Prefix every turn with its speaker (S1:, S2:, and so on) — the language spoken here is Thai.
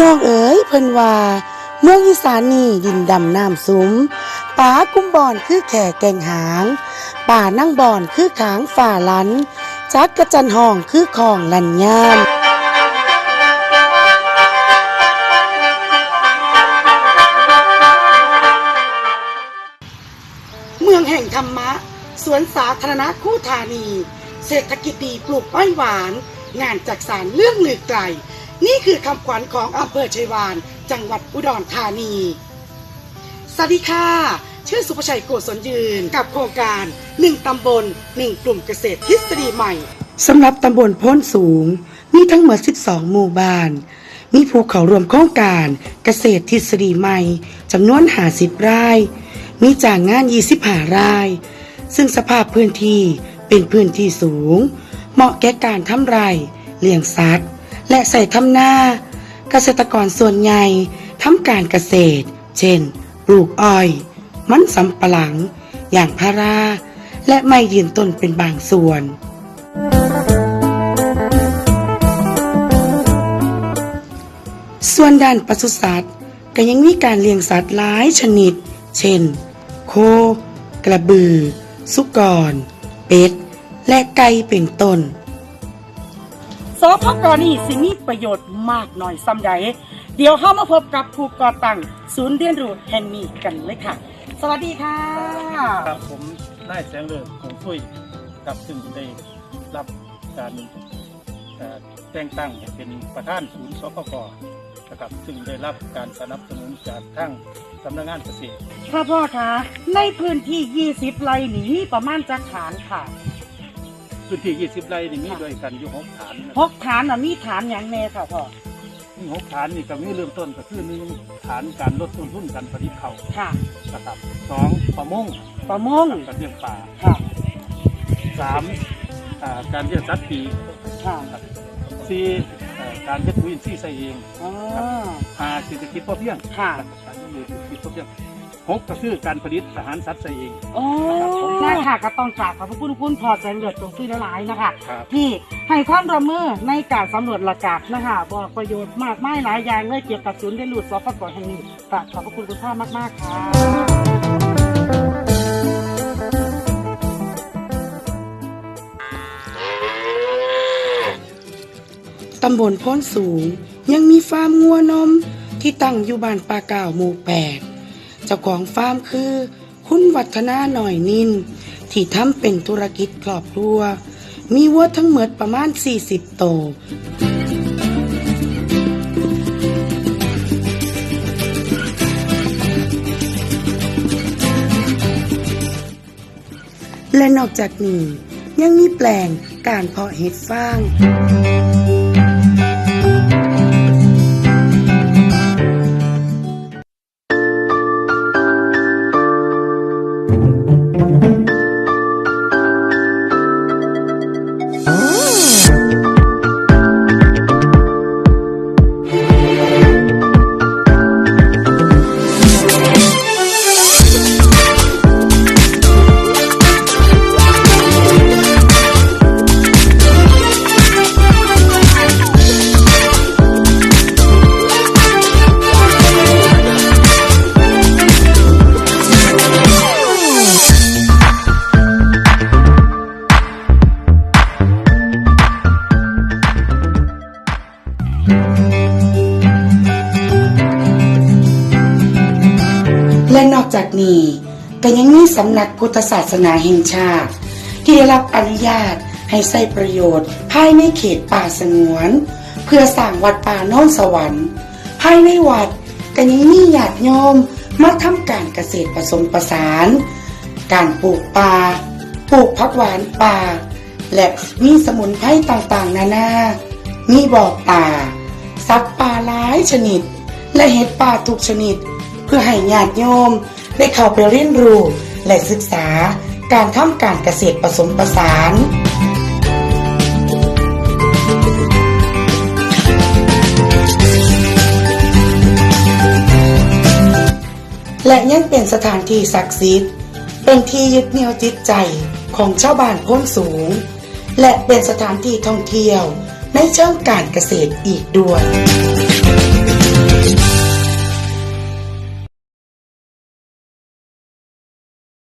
S1: น้องเอ๋ยเพิ่นว่าเมืองอีสานนี่ดินดำน้ำสุมป่ากุ้มบอนคือแข่แกงหาง ป่านั่งบอนคือขางฝ่าลัน จักกระจันห้องคือของลันยามเมืองแห่งธรรมะ สวนสาธารณะคู่ธานี เศรษฐกิจดีปลูกอ้อยหวาน งานจักสารเรื่องลือไกล นี่คือคำขวัญของอำเภอชัยวาน จังหวัดอุดรธานี สวัสดีค่ะ ชื่อสุภชัยโกศลยืนกับโครงการ 1 ตำบล 1 กลุ่มเกษตรทฤษฎีใหม่สำหรับตำบลพ้นสูง มีทั้งหมด 12 หมู่บ้าน มีภูเขารวมโครงการเกษตรทฤษฎีใหม่จำนวน50ไร่ มีจ้างงาน25ไร่ ซึ่งสภาพพื้นที่เป็นพื้นที่สูง เหมาะแก่การทำไร่เลี้ยงสัตว์ และใส่ทำนาเกษตรกรส่วนใหญ่ทำการเกษตร เช่น ปลูกอ้อย มันสำปะหลัง อย่างพารา และไม่ยืนต้นเป็นบางส่วน ส่วนด้านปศุสัตว์ก็ยังมีการเลี้ยงสัตว์หลายชนิด เช่น โค กระบือ สุกร เป็ด และไก่เป็นต้น
S2: สพกนี่สิมีประโยชน์มากหน่อยซ้ำใด เดี๋ยวเข้ามาพบกับผู้ก่อตั้งศูนย์เรียนรู้แห่งนี้กันเลยค่ะ สวัสดีค่ะ
S3: ครับผมนายแสงเลิศคงซุยครับซึ่งได้รับการเอ่อแต่งตั้งให้เป็นประธานศูนย์สพกนะครับซึ่งได้รับการสนับสนุนจากทั้งสำนักงานเกษตร
S2: ค่ะพ่อคะในพื้นที่ 20 ไร่นี่มีประมาณจักฐานค่ะ
S3: พื้นที่ 20 ไร่นี่มีด้วยกันอยู่หกฐานนะ
S2: หกฐานน่ะมีฐานอย่างแน่ค่ะพ่อ
S3: มีหกฐานนี่ก็มีเริ่มต้นก็คือหนึ่งฐานการลดต้นทุนการผลิตเขาว
S2: ค่ะ
S3: นะครับสองประมง
S2: ประมง
S3: กับเลี้ยงป่า
S2: ค่ะ
S3: สามอ่าการเลี้ยงสัตว์ปีก
S2: ค่ะ
S3: ครับสี่เอ่อการเฮ็ดปุ๋ยอินทรีย์ใส่เอง
S2: อ๋อ
S3: ห้าเศรษฐกิจพอเพียง
S2: ค่ะ
S3: การอยู่เศรษฐกิจพอเพียง หกก็คือการผลิตอาหารสัตว์ใส่เอง
S2: โอ้ได้ค่ะก็ต้องกราบขอบพระคุณคุณพ่อแสงเลือดตรงที่ละลายนะคะ
S3: ครับ
S2: ที่ให้ความร่วมมือในการสำรวจหลักการนะคะบอกประโยชน์มากมายหลายอย่างเลยเกี่ยวกับศูนย์เรียนรู้สปกแห่งนี้กราบขอบพระคุณคุณพ่อมากๆค่ะ
S1: ตำบลโพ้นสูงยังมีฟาร์มงัวนมที่ตั้งอยู่บ้านปาเก่าหมู่แปด เจ้าของฟาร์มคือ คุณวัฒนาหน่อยนิน ที่ทำเป็นธุรกิจครอบครัว มีวัวทั้งหมดประมาณ 40 โตวและนอกจากนี้ยังมีแปลงการเพาะเห็ดฟาง จากนี้ก็ยังมีสำนักพุทธศาสนาแห่งชาติ ที่ได้รับอนุญาตให้ใช้ประโยชน์ ภายในเขตป่าสงวน เพื่อสร้างวัดป่าโน้นสวรรค์ ภายในวัดก็ยังมีญาติโยมมาทำการเกษตรผสมผสาน การปลูกป่าปลูกผักหวานป่า และมีสมุนไพรต่างๆ นานา มีบอกป่าสัตว์ป่าหลายชนิด และเห็ดป่าทุกชนิด เพื่อให้ญาติโยม ได้เข้าไปเรียนรู้และศึกษาการทำการเกษตรผสมผสานและยังเป็นสถานที่ศักดิ์สิทธิ์ เป็นที่ยึดเหนี่ยวจิตใจของชาวบ้านพ้นสูง และเป็นสถานที่ท่องเที่ยวในเชิงการเกษตรอีกด้วย